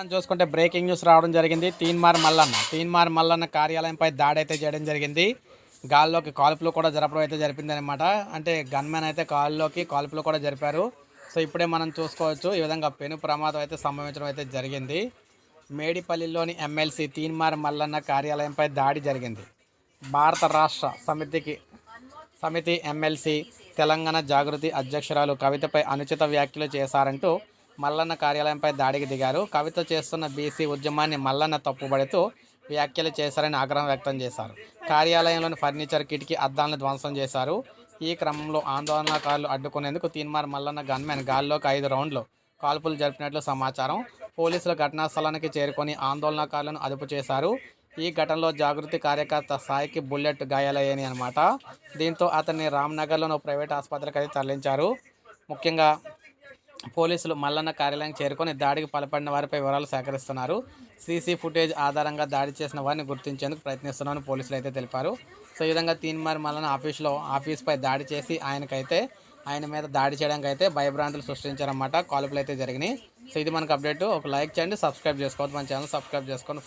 మనం చూసుకుంటే breaking news రావడం జరిగింది. తీన్మార్ మల్లన్న తీన్మార్ మల్లన్న కార్యాలయంపై దాడి అయితే చేయడం జరిగింది. గాల్లోకి కాల్పులు కూడా జరపడం అయితే జరిపింది అనమాట అంటే గన్మెన్ అయితే కాల్లోకి కాల్పులు కూడా జరిపారు. సో ఇప్పుడే మనం చూసుకోవచ్చు. ఈ విధంగా పెను ప్రమాదం అయితే సంభవించడం అయితే జరిగింది. మేడిపల్లిలోని ఎమ్మెల్సీ తీన్మార్ మల్లన్న కార్యాలయంపై దాడి జరిగింది. భారత రాష్ట్ర సమితికి సమితి ఎమ్మెల్సీ తెలంగాణ జాగృతి అధ్యక్షురాలు కవితపై అనుచిత వ్యాఖ్యలు చేశారంటూ మల్లన్న కార్యాలయంపై దాడికి దిగారు. కవిత చేస్తున్న బీసీ ఉద్యమాన్ని మల్లన్న తప్పుబడుతూ వ్యాఖ్యలు చేశారని ఆగ్రహం వ్యక్తం చేశారు. కార్యాలయంలోని ఫర్నిచర్ కిటికీ అద్దాలను ధ్వంసం చేశారు. ఈ క్రమంలో ఆందోళనకారులు అడ్డుకునేందుకు తీన్మార్ మల్లన్న గన్మెన్ గాల్లోకి ఐదు రౌండ్లు కాల్పులు జరిపినట్లు సమాచారం పోలీసులు ఘటనా స్థలానికి చేరుకొని ఆందోళనకారులను అదుపు చేశారు. ఈ ఘటనలో జాగృతి కార్యకర్త సాయికి బుల్లెట్ గాయాలయ్యాయి అనమాట దీంతో అతన్ని రామ్నగర్లోని ప్రైవేట్ ఆసుపత్రికి అయితే తరలించారు. ముఖ్యంగా పోలీసులు మల్లన్న కార్యాలయం చేరుకొని దాడికి పాల్పడిన వారిపై వివరాలు సేకరిస్తున్నారు. సీసీ ఫుటేజ్ ఆధారంగా దాడి చేసిన వారిని గుర్తించేందుకు ప్రయత్నిస్తున్నామని పోలీసులు అయితే తెలిపారు. సో ఈ విధంగా తీన్మార్ మల్లన్న ఆఫీస్లో ఆఫీస్పై దాడి చేసి ఆయనకైతే ఆయన మీద దాడి చేయడానికి అయితే భయభ్రాంతులు సృష్టించారన్నమాట. కాల్పులు అయితే జరిగినాయి. సో ఇది మనకు అప్డేట్. ఒక లైక్ చేయండి సబ్స్క్రైబ్ చేసుకోవద్దు. మన ఛానల్ సబ్స్క్రైబ్ చేసుకొని